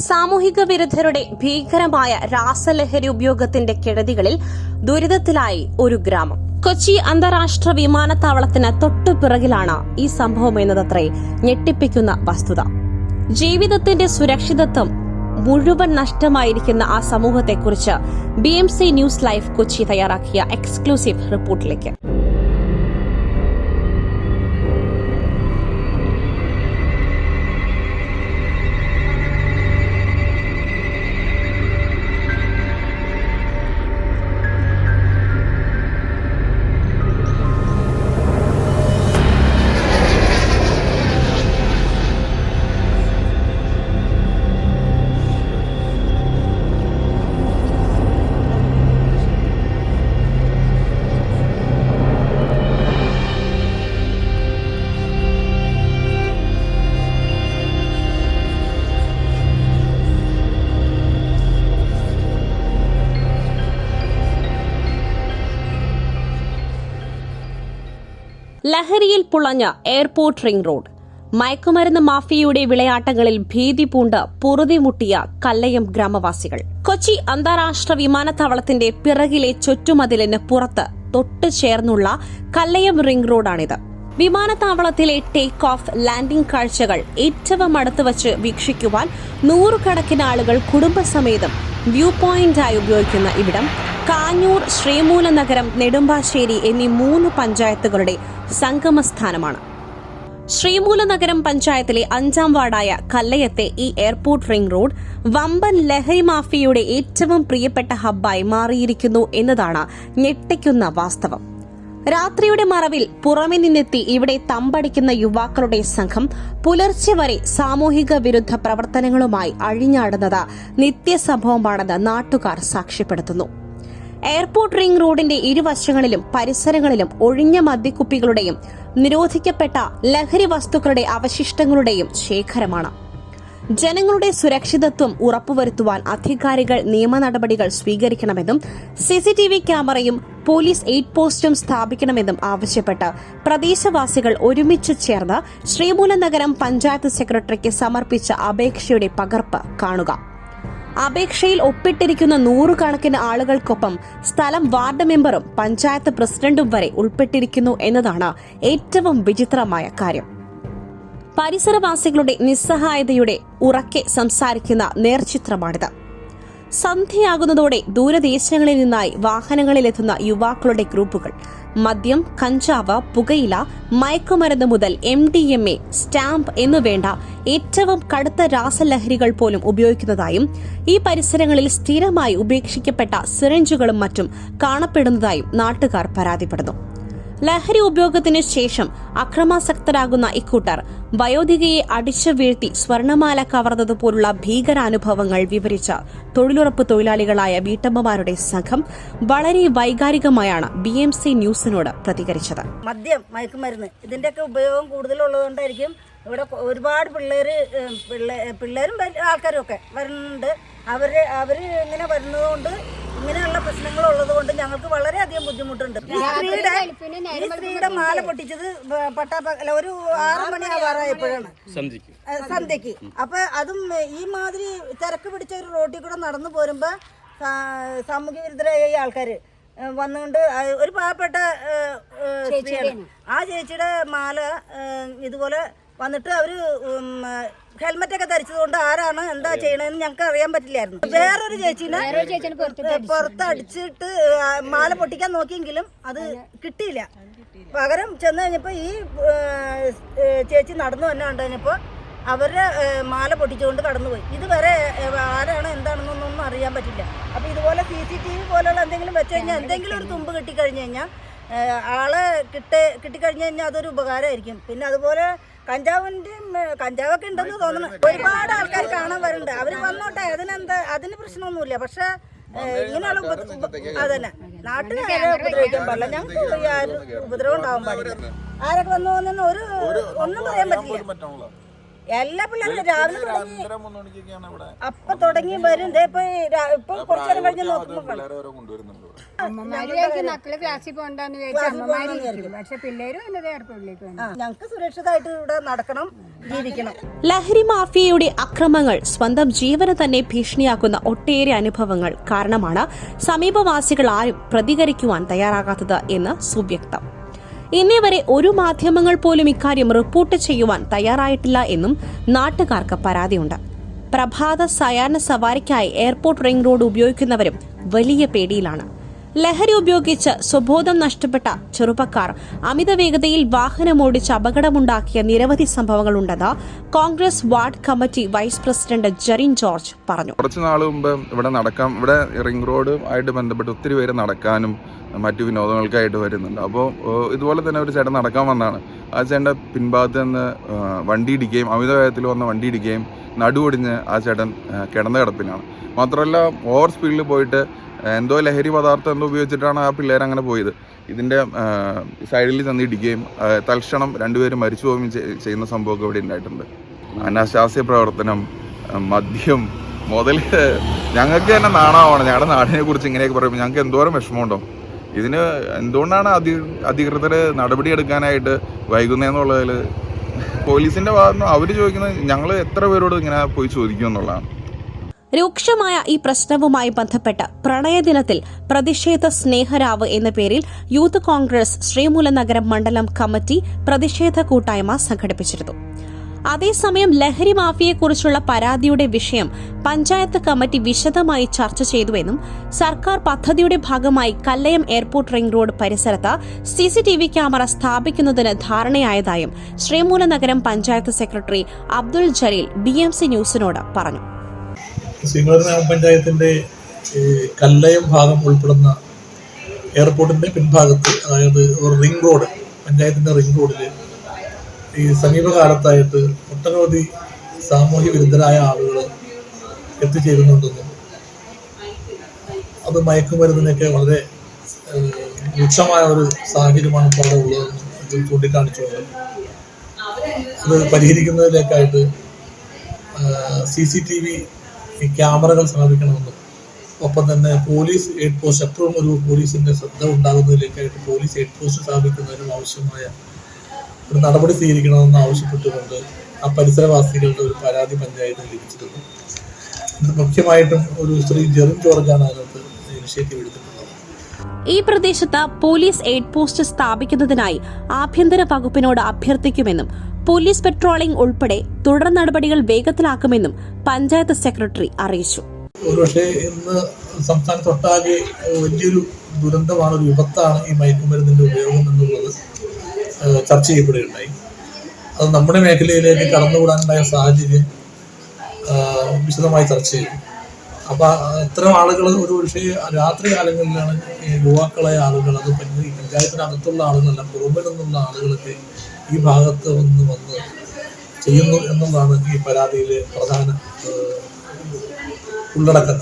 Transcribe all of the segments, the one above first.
സാമൂഹിക വിരുദ്ധരുടെ ഭീകരമായ രാസലഹരി ഉപയോഗത്തിന്റെ കെടുതികളിൽ ദുരിതത്തിലായി ഒരു ഗ്രാമം. കൊച്ചി അന്താരാഷ്ട്ര വിമാനത്താവളത്തിന് തൊട്ടുപിറകിലാണ് ഈ സംഭവം എന്നതത്രേ ഞെട്ടിപ്പിക്കുന്ന വസ്തുത. ജീവിതത്തിന്റെ സുരക്ഷിതത്വം മുഴുവൻ നഷ്ടമായിരിക്കുന്ന ആ സമൂഹത്തെക്കുറിച്ച് B M C news live Kochi തയ്യാറാക്കിയ എക്സ്ക്ലൂസീവ് റിപ്പോർട്ടിലേക്ക്. ലഹരിയിൽ പുളഞ്ഞ എയർപോർട്ട് റിംഗ് റോഡ്. മയക്കുമരുന്ന് മാഫിയയുടെ വിളയാട്ടങ്ങളിൽ ഭീതി പൂണ്ട് പൊറുതിമുട്ടിയ കല്ലയം ഗ്രാമവാസികൾ. കൊച്ചി അന്താരാഷ്ട്ര വിമാനത്താവളത്തിന്റെ പിറകിലെ ചുറ്റുമതിലിന് പുറത്ത് തൊട്ടു ചേർന്നുള്ള കല്ലയം റിംഗ് റോഡാണിത്. വിമാനത്താവളത്തിലെ ടേക്ക് ഓഫ് ലാൻഡിംഗ് കാഴ്ചകൾ ഏറ്റവും അടുത്ത് വച്ച് വീക്ഷിക്കുവാൻ നൂറുകണക്കിന് ആളുകൾ കുടുംബസമേതം വ്യൂ പോയിന്റായി ഉപയോഗിക്കുന്ന ഇവിടം കാഞ്ഞൂർ ശ്രീമൂലനഗരം നെടുമ്പാശ്ശേരി എന്നീ മൂന്ന് പഞ്ചായത്തുകളുടെ സംഗമസ്ഥാനമാണ്. ശ്രീമൂലനഗരം പഞ്ചായത്തിലെ അഞ്ചാം വാർഡായ കല്ലയത്തെ ഈ എയർപോർട്ട് റിംഗ് റോഡ് വമ്പൻ ലഹരി മാഫിയയുടെ ഏറ്റവും പ്രിയപ്പെട്ട ഹബ്ബായി മാറിയിരിക്കുന്നു എന്നതാണ് ഞെട്ടിക്കുന്ന വാസ്തവം. രാത്രിയുടെ മറവിൽ പുറമെ നിന്നെത്തി ഇവിടെ തമ്പടിക്കുന്ന യുവാക്കളുടെ സംഘം പുലർച്ചെ വരെ സാമൂഹിക വിരുദ്ധ പ്രവർത്തനങ്ങളുമായി അഴിഞ്ഞാടുന്നത് നിത്യസംഭവമാണെന്ന് നാട്ടുകാർ സാക്ഷ്യപ്പെടുത്തുന്നു. എയർപോർട്ട് റിംഗ് റോഡിന്റെ ഇരുവശങ്ങളിലും പരിസരങ്ങളിലും ഒഴിഞ്ഞ മദ്യക്കുപ്പികളുടെയും നിരോധിക്കപ്പെട്ട ലഹരി വസ്തുക്കളുടെ അവശിഷ്ടങ്ങളുടെയും ശേഖരമാണ്. ജനങ്ങളുടെ സുരക്ഷിതത്വം ഉറപ്പുവരുത്തുവാൻ അധികാരികൾ നിയമ നടപടികൾ സ്വീകരിക്കണമെന്നും സിസിടിവി ക്യാമറയും പോലീസ് എയ്ഡ് പോസ്റ്റും സ്ഥാപിക്കണമെന്നും ആവശ്യപ്പെട്ട് പ്രദേശവാസികൾ ഒരുമിച്ച് ചേർന്ന് ശ്രീമൂലനഗരം പഞ്ചായത്ത് സെക്രട്ടറിക്ക് സമർപ്പിച്ച അപേക്ഷയുടെ പകർപ്പ് കാണുക. അപേക്ഷയിൽ ഒപ്പിട്ടിരിക്കുന്ന നൂറുകണക്കിന് ആളുകൾക്കൊപ്പം സ്ഥലം വാർഡ് മെമ്പറും പഞ്ചായത്ത് പ്രസിഡന്റും വരെ ഉൾപ്പെട്ടിരിക്കുന്നു എന്നതാണ് ഏറ്റവും വിചിത്രമായ കാര്യം. പരിസരവാസികളുടെ നിസ്സഹായതയുടെ ഉറക്കെ സംസാരിക്കുന്ന നേർചിത്രമാണിത്. സന്ധ്യയാകുന്നതോടെ ദൂരദേശങ്ങളിൽ നിന്നായി വാഹനങ്ങളിലെത്തുന്ന യുവാക്കളുടെ ഗ്രൂപ്പുകൾ. മദ്യം കഞ്ചാവ് പുകയില മയക്കുമരുന്ന് മുതൽ M D M A stamp എന്നുവേണ്ട ഏറ്റവും കടുത്ത രാസലഹരികൾ പോലും ഉപയോഗിക്കുന്നതായും ഈ പരിസരങ്ങളിൽ സ്ഥിരമായി ഉപേക്ഷിക്കപ്പെട്ട സിറിഞ്ചുകളും മറ്റും കാണപ്പെടുന്നതായും നാട്ടുകാർ പരാതിപ്പെടുന്നു. ലഹരി ഉപയോഗത്തിന് ശേഷം അക്രമാസക്തരാകുന്ന ഇക്കൂട്ടർ വയോധികയെ അടിച്ചു വീഴ്ത്തി സ്വർണമാല കവർന്നതുപോലുള്ള ഭീകരാനുഭവങ്ങൾ വിവരിച്ച തൊഴിലുറപ്പ് തൊഴിലാളികളായ വീട്ടമ്മമാരുടെ സംഘം വളരെ വൈകാരികമായാണ് ബി എം സി ന്യൂസിനോട് പ്രതികരിച്ചത്. മദ്യം മയക്കുമരുന്ന് ഇതിന്റെയൊക്കെ ഉപയോഗം കൂടുതലുള്ളതുകൊണ്ടായിരിക്കും ഇവിടെ ഒരുപാട് പിള്ളേർ പിള്ളേ പിള്ളേരും ആൾക്കാരും ഒക്കെ വരുന്നുണ്ട്. അവർ അവർ ഇങ്ങനെ വരുന്നതുകൊണ്ട് ഇങ്ങനെയുള്ള പ്രശ്നങ്ങൾ ഉള്ളത് കൊണ്ട് ഞങ്ങൾക്ക് വളരെയധികം ബുദ്ധിമുട്ടുണ്ട്. ഈ സ്ത്രീയുടെ ഈ സ്ത്രീയുടെ മാല പൊട്ടിച്ചത് പട്ടാപ്പകല ഒരു ആറ് മണി ആവാറായപ്പോഴാണ് സന്ധ്യക്ക് അപ്പൊ അതും ഈ മാതിരി തിരക്ക് പിടിച്ച ഒരു റോട്ടിൽ കൂടെ നടന്നു പോരുമ്പോ സാമൂഹ്യ വിരുദ്ധരായ ഈ ആൾക്കാര് വന്നുകൊണ്ട് ഒരു പാവപ്പെട്ട സ്ത്രീയാണ്. ആ ചേച്ചിയുടെ മാല ഇതുപോലെ വന്നിട്ട് അവർ ഹെൽമെറ്റ് ഒക്കെ ധരിച്ചതുകൊണ്ട് ആരാണ് എന്താ ചെയ്യണതെന്ന് ഞങ്ങൾക്ക് അറിയാൻ പറ്റില്ലായിരുന്നു. വേറൊരു ചേച്ചീനെ പുറത്തടിച്ചിട്ട് മാല പൊട്ടിക്കാൻ നോക്കിയെങ്കിലും അത് കിട്ടിയില്ല. പകരം ചെന്ന് കഴിഞ്ഞപ്പോൾ ഈ ചേച്ചി നടന്നു തന്നെ കണ്ടു കഴിഞ്ഞപ്പോൾ അവരുടെ മാല പൊട്ടിച്ചുകൊണ്ട് കടന്നുപോയി. ഇതുവരെ ആരാണ് എന്താണെന്നൊന്നും അറിയാൻ പറ്റില്ല. അപ്പോൾ ഇതുപോലെ സി സി ടി വി പോലുള്ള എന്തെങ്കിലും വെച്ച് കഴിഞ്ഞാൽ എന്തെങ്കിലും ഒരു തുമ്പ് കിട്ടിക്കഴിഞ്ഞ് കഴിഞ്ഞാൽ ആളെ കിട്ടേ കിട്ടിക്കഴിഞ്ഞ് കഴിഞ്ഞാൽ അതൊരു ഉപകാരമായിരിക്കും. പിന്നെ അതുപോലെ കഞ്ചാവിന്റെയും ഏ, കഞ്ചാവൊക്കെ ഉണ്ടെന്ന് തോന്നുന്നു. ഒരുപാട് ആൾക്കാർ കാണാൻ വരുന്നുണ്ട്. അവർ വന്നോട്ടെ അതിനെന്താ അതിന് പ്രശ്നമൊന്നുമില്ല. പക്ഷെ ഇങ്ങനെയുള്ള അതന്നെ. നാട്ടുകാരെ ഉപദ്രവിക്കാൻ പാടില്ല. ഞങ്ങൾക്ക് ആരും ഉപദ്രവം ഉണ്ടാവാൻ പാടില്ല. ആരൊക്കെ വന്നു പോകുന്ന ഒരു ഒന്നും പറയാൻ പറ്റില്ല. എല്ലാ പിള്ളേരും രാവിലെ തുടങ്ങി അപ്പൊ തുടങ്ങി വരും. ദേ ഇപ്പൊ ഇപ്പൊ കുറച്ചു നേരം കഴിഞ്ഞ് നോക്കുമ്പോൾ ഞങ്ങൾക്ക് സുരക്ഷിതമായിട്ട് ഇവിടെ നടക്കണം ജീവിക്കണം. ലഹരി മാഫിയയുടെ അക്രമങ്ങൾ സ്വന്തം ജീവനെ തന്നെ ഭീഷണിയാക്കുന്ന ഒട്ടേറെ അനുഭവങ്ങൾ കാരണമാണ് സമീപവാസികൾ ആരും പ്രതികരിക്കുവാൻ തയ്യാറാകാത്തത് എന്ന് സുവ്യക്തം. ഇന്നേ വരെ ഒരു മാധ്യമങ്ങൾ പോലും ഇക്കാര്യം റിപ്പോർട്ട് ചെയ്യുവാൻ തയ്യാറായിട്ടില്ല എന്നും നാട്ടുകാർക്ക് പരാതിയുണ്ട്. പ്രഭാത സയാന സവാരിക്കായി എയർപോർട്ട് റിംഗ് റോഡ് ഉപയോഗിക്കുന്നവരും വലിയ പേടിയിലാണ്. ലഹരി ഉപയോഗിച്ച് സ്വബോധം നഷ്ടപ്പെട്ട ചെറുപ്പക്കാർ അമിത വേഗതയിൽ വാഹനമോടിച്ച് അപകടമുണ്ടാക്കിയ നിരവധി സംഭവങ്ങളുണ്ടെന്ന് Congress ward committee vice president Jerin George പറഞ്ഞു. കുറച്ച് നാൾ മുമ്പ് ഇവിടെ നടക്കാം. ഇവിടെ റിംഗ് റോഡ് ആയിട്ട് ബന്ധപ്പെട്ട് ഒത്തിരി പേര് നടക്കാനും മറ്റു വിനോദങ്ങൾക്കായിട്ട് വരുന്നുണ്ട്. അപ്പോൾ ഇതുപോലെ തന്നെ ഒരു ചേട്ടൻ നടക്കാൻ വന്നാണ് ആ ചേട്ടന്റെ പിൻഭാഗത്ത് നിന്ന് വണ്ടി ഇടിക്കുകയും അമിത വേഗത്തിൽ വന്ന വണ്ടി ഇടിക്കുകയും നടുവൊടിഞ്ഞ് ആ ചേട്ടൻ കിടന്ന കിടപ്പിലാണ് മാത്രമല്ല ഓവർ സ്പീഡിൽ പോയിട്ട് എന്തോ ലഹരി പദാർത്ഥം എന്തോ ഉപയോഗിച്ചിട്ടാണ് ആ പിള്ളേർ അങ്ങനെ പോയത്. ഇതിന്റെ സൈഡിൽ ചെന്ന് ഇടിക്കുകയും തൽക്ഷണം രണ്ടുപേരും മരിച്ചു പോവുകയും ചെയ്- ചെയ്യുന്ന സംഭവമൊക്കെ ഇവിടെ ഉണ്ടായിട്ടുണ്ട്. അനാശാസ്യ പ്രവർത്തനം മദ്യം മുതൽ ഞങ്ങൾക്ക് തന്നെ നാണമാണ് ഞങ്ങളുടെ നാടിനെ കുറിച്ച് ഇങ്ങനെയൊക്കെ പറയുമ്പോൾ ഞങ്ങൾക്ക് എന്തോരം വിഷമമുണ്ടോ. ഇതിന് എന്തുകൊണ്ടാണ് അധി അധികൃതർ നടപടിയെടുക്കാനായിട്ട് വൈകുന്നതെന്നുള്ളതിൽ പോലീസിന്റെ ഭാഗത്തുനിന്ന് അവർ ചോദിക്കുന്നത് ഞങ്ങൾ എത്ര പേരോട് ഇങ്ങനെ പോയി ചോദിക്കും എന്നുള്ളതാണ്. രൂക്ഷമായ ഈ പ്രശ്നവുമായി ബന്ധപ്പെട്ട് പ്രണയദിനത്തിൽ പ്രതിഷേധ സ്നേഹരാവ് എന്ന പേരിൽ യൂത്ത് കോൺഗ്രസ് ശ്രീമൂലനഗരം മണ്ഡലം കമ്മിറ്റി പ്രതിഷേധ കൂട്ടായ്മ സംഘടിപ്പിച്ചിരുന്നു. അതേസമയം ലഹരി മാഫിയെക്കുറിച്ചുള്ള പരാതിയുടെ വിഷയം പഞ്ചായത്ത് കമ്മിറ്റി വിശദമായി ചർച്ച ചെയ്തുവെന്നും സർക്കാർ പദ്ധതിയുടെ ഭാഗമായി കല്ലയം എയർപോർട്ട് റിംഗ് റോഡ് പരിസരത്ത് സിസിടിവി ക്യാമറ സ്ഥാപിക്കുന്നതിന് ധാരണയായതായും ശ്രീമൂലനഗരം പഞ്ചായത്ത് സെക്രട്ടറി അബ്ദുൾ ജലീൽ ബി ന്യൂസിനോട് പറഞ്ഞു. ശ്രീമൂലം ഗ്രാമപഞ്ചായത്തിന്റെ കല്ലയം ഭാഗം ഉൾപ്പെടുന്ന എയർപോർട്ടിന്റെ പിൻഭാഗത്ത് അതായത് ഒരു റിംഗ് റോഡ് പഞ്ചായത്തിന്റെ റിംഗ് റോഡിൽ ഈ സമീപകാലത്തായിട്ട് ഒട്ടനവധി സാമൂഹ്യ വിരുദ്ധരായ ആളുകൾ എത്തിച്ചേരുന്നുണ്ടെന്നും അത് മയക്കുമരുന്നിനൊക്കെ വളരെ രൂക്ഷമായ ഒരു സാഹചര്യമാണ് ഇപ്പോൾ അവിടെ ഉള്ളതെന്നും ഇതിൽ ചൂണ്ടിക്കാണിച്ചുകൊണ്ട് അത് പരിഹരിക്കുന്നതിലേക്കായിട്ട് സി സി ടി വി ക്യാമറകൾ സ്ഥാപിക്കണമെന്നും ഒപ്പം തന്നെ പോലീസ് എയ്ഡ് പോസ്റ്റ് എപ്പോഴും ഒരു പോലീസിന്റെ ശ്രദ്ധ ഉണ്ടാകുന്നതിലേക്കായിട്ട് പോലീസ് എയ്ഡ് പോസ്റ്റ് സ്ഥാപിക്കുന്നതിനും ആവശ്യമായ ഒരു നടപടി സ്വീകരിക്കണമെന്ന് ആവശ്യപ്പെട്ടുകൊണ്ട് ആ പരിസരവാസികളുടെ ഒരു പരാതി പഞ്ചായത്തിന് ലഭിച്ചിരുന്നു മുഖ്യമായിട്ടും ഒരു ശ്രീ ജെറിൻ ജോർജാണ് അതിനകത്ത് ഇനിഷ്യേറ്റീവ് എടുത്തിട്ടുള്ളത്. ഈ പ്രദേശത്ത് പോലീസ് എയ്ഡ് പോസ്റ്റ് സ്ഥാപിക്കുന്നതിനായി ആഭ്യന്തര വകുപ്പിനോട് അഭ്യർത്ഥിക്കുമെന്നും പോലീസ് പെട്രോളിംഗ് ഉൾപ്പെടെ തുടർ നടപടികൾ വേഗത്തിലാക്കുമെന്നും പഞ്ചായത്ത് സെക്രട്ടറി അറിയിച്ചു. ഒരുപക്ഷെ ഇന്ന് സംസ്ഥാനത്തൊട്ടാകെ വലിയൊരു ദുരന്തമാണ് ഒരു വിപത്താണ് ഈ മയക്കുമരുന്നിന്റെ ഉപയോഗം എന്നുള്ളത് ചർച്ച ചെയ്യപ്പെടുകയുണ്ടായി. അത് നമ്മുടെ മേഖലയിലേക്ക് കടന്നുകൂടാനുണ്ടായ സാഹചര്യം വിശദമായി ചർച്ച ചെയ്തു. അപ്പൊ ഇത്തരം ആളുകൾ ഒരു പക്ഷേ രാത്രി കാലങ്ങളിലാണ് യുവാക്കളായ ആളുകൾ അത് പഞ്ചായത്തിനകത്തുള്ള ആളുകളല്ല പുറമെ നിന്നുള്ള ആളുകളൊക്കെ ഈ ഭാഗത്ത് നിന്ന് വന്ന് ചെയ്യുന്നു എന്നുള്ളതാണ് ഈ പരാതിയിലെ പ്രധാന ഉള്ളടക്കം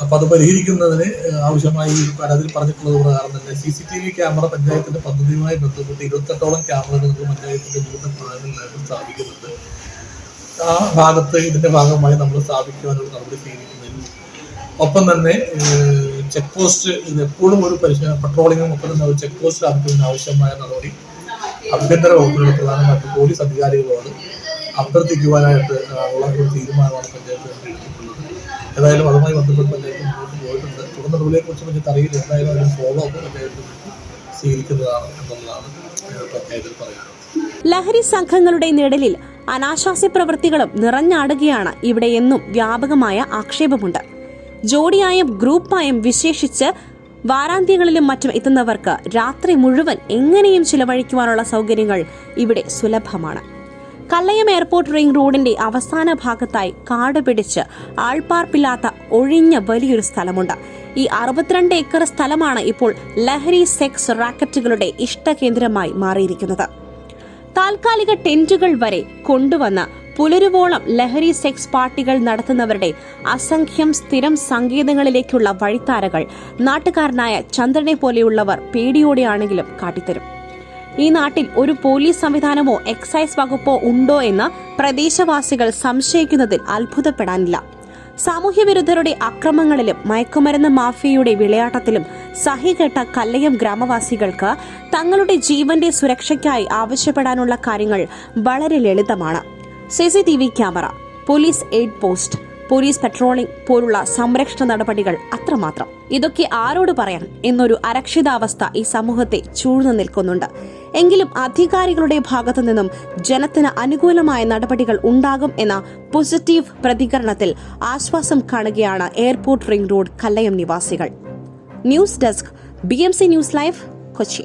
അപ്പൊ അത് പരിഹരിക്കുന്നതിന് ആവശ്യമായി ഈ പരാതിയിൽ പറഞ്ഞിട്ടുള്ളത് പ്രകാരം തന്നെ C C T V camera പഞ്ചായത്തിന്റെ പദ്ധതിയുമായി ബന്ധപ്പെട്ട് ഇരുപത്തെട്ടോളം ക്യാമറകൾ നമുക്ക് പഞ്ചായത്തിന്റെ വിവിധ ഭാഗങ്ങളിലായിട്ട് സ്ഥാപിക്കുന്നുണ്ട്. ആ ഭാഗത്ത് ഇതിന്റെ ഭാഗമായി നമ്മൾ സ്ഥാപിക്കുവാനുള്ള നടപടി സ്വീകരിക്കുന്നതിനും. ഒപ്പം തന്നെ ചെക്ക് പോസ്റ്റ് ഇത് എപ്പോഴും ഒരു പരിശോധന പട്രോളിങ്ങും ഒപ്പം തന്നെ ഒരു ചെക്ക് പോസ്റ്റ് സ്ഥാപിക്കുന്നതിന് ആവശ്യമായ നടപടി ആഭ്യന്തര വകുപ്പിലുള്ള പ്രധാനമായിട്ടും പോലീസ് അധികാരികളോട് അഭ്യർത്ഥിക്കുവാനായിട്ട് ഉള്ള ഒരു തീരുമാനമാണ് പഞ്ചായത്ത് എടുത്തിട്ടുള്ളത്. ഏതായാലും അതുമായി ബന്ധപ്പെട്ട് പഞ്ചായത്ത് മുന്നോട്ട് പോയിട്ടുണ്ട്. തുടർ നടപടിയെ കുറിച്ച് പഞ്ചായത്ത് അറിയില്ല. എന്തായാലും അതിന് ഫോളോ അപ്പ് പഞ്ചായത്ത് സ്വീകരിക്കുന്നതാണ് എന്നുള്ളതാണ് പഞ്ചായത്തിൽ പറയുന്നത് ലഹരി സംഘങ്ങളുടെ നിഴലിൽ അനാശാസ്യ പ്രവൃത്തികളും നിറഞ്ഞാടുകയാണ് ഇവിടെ എന്നും വ്യാപകമായ ആക്ഷേപമുണ്ട്. ജോഡിയായും ഗ്രൂപ്പായും വിശേഷിച്ച് വാരാന്ത്യങ്ങളിലും മറ്റും എത്തുന്നവർക്ക് രാത്രി മുഴുവൻ എങ്ങനെയും ചിലവഴിക്കുവാനുള്ള സൗകര്യങ്ങൾ ഇവിടെ സുലഭമാണ്. കല്ലയം എയർപോർട്ട് റിംഗ് റോഡിന്റെ അവസാന ഭാഗത്തായി കാട് പിടിച്ച് ആൾപ്പാർപ്പില്ലാത്ത ഒഴിഞ്ഞ വലിയൊരു സ്ഥലമുണ്ട്. ഈ അറുപത്തിരണ്ട് ഏക്കർ സ്ഥലമാണ് ഇപ്പോൾ ലഹരി സെക്സ് റാക്കറ്റുകളുടെ ഇഷ്ടകേന്ദ്രമായി മാറിയിരിക്കുന്നത്. താൽക്കാലിക ടെന്റുകൾ വരെ കൊണ്ടുവന്ന് പുലരുവോളം ലഹരി സെക്സ് പാർട്ടികൾ നടത്തുന്നവരുടെ അസംഖ്യം സ്ഥിരം സങ്കേതങ്ങളിലേക്കുള്ള വഴിത്താരകൾ. നാട്ടുകാരനായ ചന്ദ്രനെ പോലെയുള്ളവർ പേടിയോടെയാണെങ്കിലും കാട്ടിത്തരും. ഈ നാട്ടിൽ ഒരു പോലീസ് സംവിധാനമോ എക്സൈസ് വകുപ്പോ ഉണ്ടോ എന്ന് പ്രദേശവാസികൾ സംശയിക്കുന്നതിൽ അത്ഭുതപ്പെടാനില്ല. സാമൂഹ്യവിരുദ്ധരുടെ അക്രമങ്ങളിലും മയക്കുമരുന്ന് മാഫിയയുടെ വിളയാട്ടത്തിലും സഹികെട്ട കല്ലയം ഗ്രാമവാസികൾക്ക് തങ്ങളുടെ ജീവന്റെ സുരക്ഷയ്ക്കായി ആവശ്യപ്പെടാനുള്ള കാര്യങ്ങൾ വളരെ ലളിതമാണ്. CCTV camera police aid post police patrolling പോലുള്ള സംരക്ഷണ നടപടികൾ അത്രമാത്രം. ഇതൊക്കെ ആരോട് പറയാൻ എന്നൊരു അരക്ഷിതാവസ്ഥ ഈ സമൂഹത്തെ ചൂഴ്ന്നു നിൽക്കുന്നുണ്ട്. എങ്കിലും അധികാരികളുടെ ഭാഗത്തു നിന്നും ജനത്തിന് അനുകൂലമായ നടപടികൾ ഉണ്ടാകും എന്ന പോസിറ്റീവ് പ്രതികരണത്തിൽ ആശ്വാസം കാണുകയാണ് എയർപോർട്ട് റിംഗ് റോഡ് കല്ലയം നിവാസികൾ. News desk B news live Kochi.